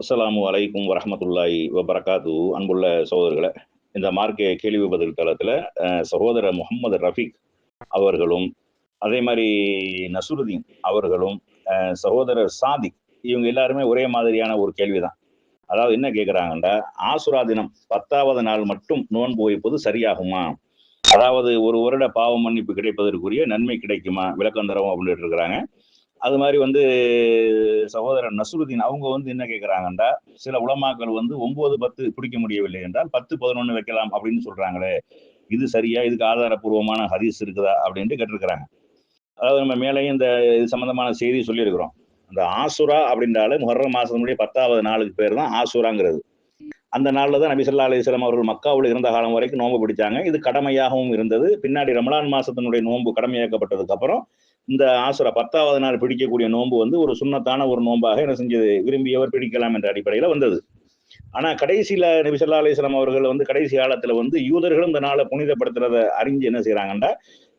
அஸ்ஸலாமு அலைக்கும் வரமத்துல்லாய் வபரகாத்து. அன்புள்ள சகோதரர்களை இந்த மார்க்க கேள்வி பதில் தளத்தில் சகோதரர் முகமது ரஃபீக் அவர்களும் அதே மாதிரி நசுருதீன் அவர்களும் சகோதரர் சாதிக் இவங்க எல்லாருமே ஒரே மாதிரியான ஒரு கேள்விதான். அதாவது என்ன கேட்குறாங்கன்னா ஆசுரா தினம் பத்தாவது நாள் மட்டும் நோன்பு வைப்பது சரியாகுமா? அதாவது ஒரு வருட பாவ மன்னிப்பு கிடைப்பதற்குரிய நன்மை கிடைக்குமா? விளக்கம் தரவும் அப்படின்ட்டு இருக்கிறாங்க. அது மாதிரி வந்து சகோதரர் நசுருதீன் அவங்க வந்து என்ன கேட்குறாங்கன்னா சில உலமாக்கள் வந்து ஒன்பது பத்து பிடிக்க முடியவில்லை என்றால் பத்து பதினொன்று வைக்கலாம் அப்படின்னு சொல்றாங்களே இது சரியா இதுக்கு ஆதாரப்பூர்வமான ஹதீஸ் இருக்குதா அப்படின்ட்டு கேட்டிருக்கிறாங்க. அதாவது நம்ம மேலேயும் இந்த இது சம்மந்தமான செய்தி சொல்லியிருக்கிறோம். அந்த ஆசுரா அப்படின்றாலே முஹர்ரம் மாசத்தினுடைய பத்தாவது நாளுக்கு பேர் தான் ஆசுராங்கிறது. அந்த நாளில் தான் நபிசல்லா அலிஸ்லாம் அவர்கள் மக்காவில் இருந்த காலம் வரைக்கும் நோன்பு பிடிச்சாங்க. இது கடமையாகவும் இருந்தது. பின்னாடி ரமலான் மாசத்தினுடைய நோன்பு கடமையாக்கப்பட்டதுக்கு அப்புறம் இந்த ஆசுரா பத்தாவது நாள் பிடிக்கக்கூடிய நோன்பு வந்து ஒரு சுண்ணத்தான ஒரு நோன்பாக என்ன செஞ்சது? விரும்பியவர் பிடிக்கலாம் என்ற அடிப்படையில் வந்தது. ஆனா கடைசியில நபி சொல்லா அலிஸ்லாம் அவர்கள் வந்து கடைசி காலத்துல வந்து யூதர்களும் இந்த நாளை புனிதப்படுத்துறத அறிஞ்சு என்ன செய்யறாங்கன்னா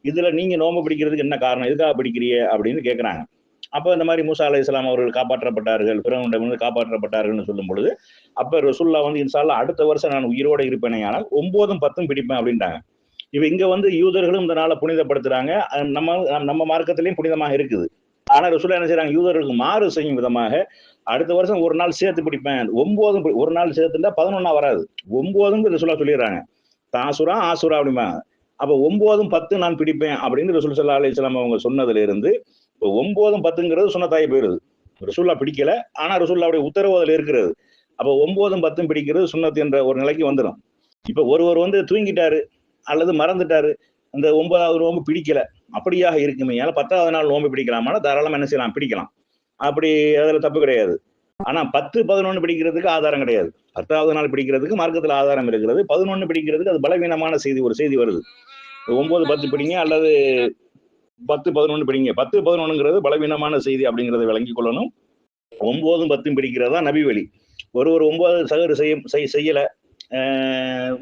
இதுல நீங்க நோன்பு பிடிக்கிறதுக்கு என்ன காரணம்? எதுக்காக பிடிக்கிறீ அப்படின்னு கேட்கறாங்க அப்போ இந்த மாதிரி மூசா அலி இஸ்லாம் அவர்கள் காப்பாற்றப்பட்டார்கள் பிறவனிடமிருந்து காப்பாற்றப்பட்டார்கள்னு சொல்லும் பொழுது அப்போ ரசுல்லா வந்து இன்சால்லா அடுத்த வருஷம் நான் உயிரோடு இருப்பேனே ஆனால் ஒன்பதும் பத்தும் பிடிப்பேன் அப்படின்ட்டாங்க. இவ இங்க வந்து யூதர்களும் இந்த நாளை புனிதப்படுத்துறாங்க. நம்ம நம்ம மார்க்கத்திலையும் புனிதமாக இருக்குது. ஆனா ரசுல்லா என்ன செய்யறாங்க யூதர்களுக்கு மாறு செய்யும் விதமாக அடுத்த வருஷம் ஒரு நாள் சேர்த்து பிடிப்பேன். ஒன்பதும் ஒரு நாள் சேர்த்துட்டா பதினொன்னா வராது. ஒன்பதும் ரசுல்லா சொல்லிடுறாங்க. தாசுரா ஆசுரா அப்படிம்பாங்க. அப்ப ஒன்பதும் பத்து நான் பிடிப்பேன் அப்படின்னு ரசூல் சல்லா அலி அவங்க சொன்னதுல இருந்து இப்போ ஒன்பதும் பத்துங்கிறது சுண்ணத்தாய் போயிருது. ரசூல்லா பிடிக்கல. ஆனா ரசூல்லாவுடைய உத்தரவு அதில் இருக்கிறது. அப்போ ஒன்பதும் பத்தும் பிடிக்கிறது சுண்ணத்து என்ற ஒரு நிலைக்கு வந்துடும் இப்போ ஒருவர் வந்து தூங்கிட்டாரு. அல்லது மறந்துட்டாரு. அந்த ஒன்பதாவது நோம்பு பிடிக்கல. அப்படியாக இருக்குமே. ஏன்னா பத்தாவது நாள் நோம்பு பிடிக்கலாமானா தாராளம் என்ன செய்யலாம்? பிடிக்கலாம். அப்படி அதில் தப்பு கிடையாது. ஆனா பத்து பதினொன்று பிடிக்கிறதுக்கு ஆதாரம் கிடையாது. பத்தாவது நாள் பிடிக்கிறதுக்கு மார்க்கத்தில் ஆதாரம் இருக்கிறது. பதினொன்று பிடிக்கிறதுக்கு அது பலவீனமான செய்தி ஒரு செய்தி வருது. ஒன்பது பத்து பிடிங்க. அல்லது பத்து பதினொன்று பிடிங்க. பத்து பதினொன்றுங்கிறது பலவீனமான செய்தி அப்படிங்கிறத விளங்கி கொள்ளணும். ஒன்பதும் பத்தும் பிடிக்கிறதா தான் வழி. ஒரு ஒரு ஒன்பது சகர் செய்ய செய்- செய்யல.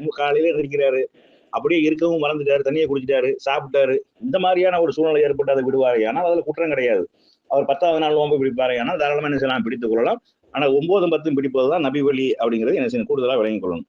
காலையில இருக்கிறாரு அப்படியே இருக்கவும் மறந்துட்டாரு தண்ணியை குடிச்சிட்டாரு சாப்பிட்டாரு. இந்த மாதிரியான ஒரு சூழ்நிலை ஏற்பட்டு அதை விடுவாரு. ஆனால் அதுல குற்றம் கிடையாது. அவர் பத்தாவது நாள் நோன்பு பிடிப்பாரு. ஆனால் தாராளமா என்ன செய்யலாம் பிடித்துக் கொள்ளலாம். ஆனா ஒன்பதும் பத்தும் பிடிப்பது தான் நபி வழி அப்படிங்கிறது என்ன செய்யணும் கூடுதலா விளங்கிக் கொள்ளணும்.